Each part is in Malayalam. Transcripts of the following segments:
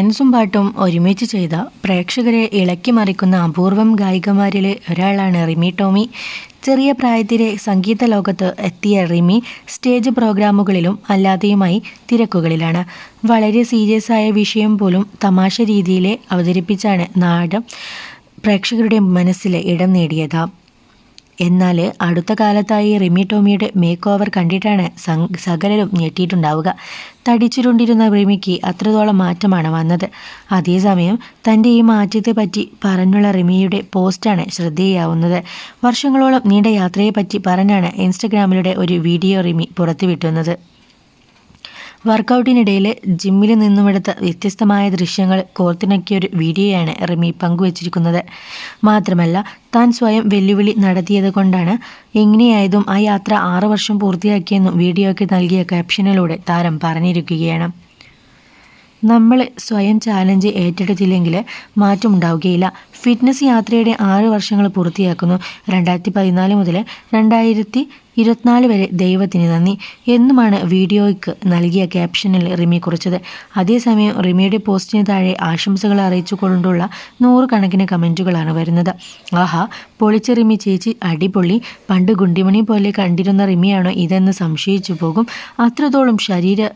ഡാൻസും പാട്ടും ഒരുമിച്ച് ചെയ്ത പ്രേക്ഷകരെ ഇളക്കി മറിക്കുന്ന അപൂർവം ഗായികമാരിലെ ഒരാളാണ് റിമി ടോമി. ചെറിയ പ്രായത്തിലെ സംഗീത ലോകത്ത് എത്തിയ റിമി സ്റ്റേജ് പ്രോഗ്രാമുകളിലും അല്ലാതെയുമായി തിരക്കുകളിലാണ്. വളരെ സീരിയസ് ആയ വിഷയം പോലും തമാശ രീതിയിലെ അവതരിപ്പിച്ചാണ് നാടം പ്രേക്ഷകരുടെ മനസ്സിൽ ഇടം നേടിയത്. എന്നാൽ അടുത്ത കാലത്തായി റിമി ടോമിയുടെ മേക്ക് ഓവർ കണ്ടിട്ടാണ് സകലരും ഞെട്ടിയിട്ടുണ്ടാവുക. തടിച്ചുരുണ്ടിരുന്ന റിമിക്ക് അത്രത്തോളം മാറ്റമാണ് വന്നത്. അതേസമയം തന്റെ ഈ മാറ്റത്തെ പറ്റി പറഞ്ഞുള്ള റിമിയുടെ പോസ്റ്റാണ് ശ്രദ്ധേയാവുന്നത്. വർഷങ്ങളോളം നീണ്ട യാത്രയെപ്പറ്റി പറഞ്ഞാണ് ഇൻസ്റ്റഗ്രാമിലൂടെ ഒരു വീഡിയോ റിമി പുറത്തുവിട്ടുന്നത്. വർക്കൗട്ടിനിടയിൽ ജിമ്മിൽ നിന്നുമെടുത്ത വ്യത്യസ്തമായ ദൃശ്യങ്ങൾ കോർത്തിണക്കിയ ഒരു വീഡിയോയാണ് റിമി പങ്കുവച്ചിരിക്കുന്നത്. മാത്രമല്ല താൻ സ്വയം വെല്ലുവിളി നടത്തിയത് കൊണ്ടാണ് എങ്ങനെയായതും ആ യാത്ര ആറു വർഷം പൂർത്തിയാക്കിയെന്നും വീഡിയോയ്ക്ക് നൽകിയ ക്യാപ്ഷനിലൂടെ താരം പറഞ്ഞിരിക്കുകയാണ്. നമ്മൾ സ്വയം ചാലഞ്ച് ഏറ്റെടുത്തില്ലെങ്കിൽ മാറ്റമുണ്ടാവുകയില്ല. ഫിറ്റ്നസ് യാത്രയുടെ ആറ് വർഷങ്ങൾ പൂർത്തിയാക്കുന്നു. രണ്ടായിരത്തി പതിനാല് മുതൽ രണ്ടായിരത്തി ഇരുപത്തിനാല് വരെ ദൈവത്തിന് നന്ദി. എന്നുമാണ് വീഡിയോയ്ക്ക് നൽകിയ ക്യാപ്ഷനിൽ റിമി കുറിച്ചത്. അതേസമയം റിമിയുടെ പോസ്റ്റിന് താഴെ ആശംസകൾ അറിയിച്ചുകൊണ്ടുള്ള നൂറുകണക്കിന് കമന്റുകളാണ് വരുന്നത്. ആഹാ പൊളിച്ച റിമി ചേച്ചി അടിപൊളി. പണ്ട് ഗുണ്ടിമണി പോലെ കണ്ടിരുന്ന റിമിയാണോ ഇതെന്ന് സംശയിച്ചു പോകും. അത്രത്തോളം ശരീര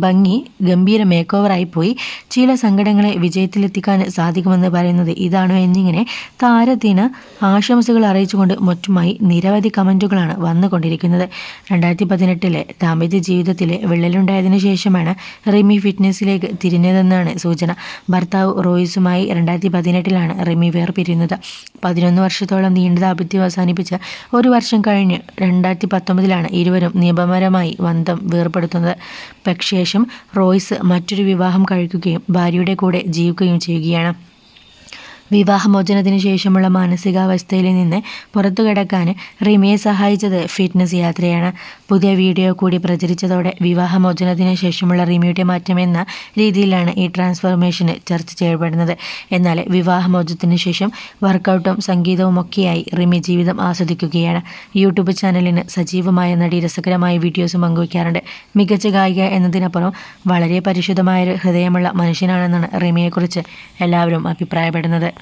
ഭംഗി ഗംഭീര മേക്ക് ഓവറായി പോയി ചില സങ്കടങ്ങളെ വിജയത്തിലെത്തിക്കാൻ സാധിക്കുമെന്ന് പറയുന്നത് ഇതാണോ എന്നിങ്ങനെ താരത്തിന് ആശംസകൾ അറിയിച്ചുകൊണ്ട് മറ്റുമായി നിരവധി കമന്റുകളാണ് വന്നുകൊണ്ടിരിക്കുന്നത്. രണ്ടായിരത്തി പതിനെട്ടിലെ ദാമ്പത്യ ജീവിതത്തിലെ വിള്ളലുണ്ടായതിനു ശേഷമാണ് റിമി ഫിറ്റ്നസ്സിലേക്ക് തിരിഞ്ഞതെന്നാണ് സൂചന. ഭർത്താവ് റോയിസുമായി രണ്ടായിരത്തി പതിനെട്ടിലാണ് റിമി വേർപിരിയുന്നത്. പതിനൊന്ന് വർഷത്തോളം നീണ്ട ദാമ്പത്യം അവസാനിപ്പിച്ച് ഒരു വർഷം കഴിഞ്ഞ് രണ്ടായിരത്തി പത്തൊമ്പതിലാണ് ഇരുവരും നിയമപരമായി ബന്ധം വേർപ്പെടുത്തുന്നത് പക്ഷേശം റോയ്സ് മറ്റൊരു വിവാഹം കഴിക്കുകയും ഭാര്യയുടെ കൂടെ ജീവിക്കുകയും ചെയ്യുകയാണ്. വിവാഹമോചനത്തിന് ശേഷമുള്ള മാനസികാവസ്ഥയിൽ നിന്ന് പുറത്തു കിടക്കാൻ റിമിയെ സഹായിച്ചത് ഫിറ്റ്നസ് യാത്രയാണ്. പുതിയ വീഡിയോ കൂടി പ്രചരിച്ചതോടെ വിവാഹമോചനത്തിന് ശേഷമുള്ള റിമിയുടെ മാറ്റം എന്ന രീതിയിലാണ് ഈ ട്രാൻസ്ഫോർമേഷന് ചർച്ച ചെയ്യപ്പെടുന്നത്. എന്നാൽ വിവാഹമോചനത്തിന് ശേഷം വർക്കൗട്ടും സംഗീതവും ഒക്കെയായി റിമി ജീവിതം ആസ്വദിക്കുകയാണ്. യൂട്യൂബ് ചാനലിന് സജീവമായ നടി രസകരമായ വീഡിയോസും പങ്കുവയ്ക്കാറുണ്ട്. മികച്ച ഗായിക എന്നതിനപ്പുറം വളരെ പരിശുദ്ധമായൊരു ഹൃദയമുള്ള മനുഷ്യനാണെന്നാണ് റിമിയെക്കുറിച്ച് എല്ലാവരും അഭിപ്രായപ്പെടുന്നത്.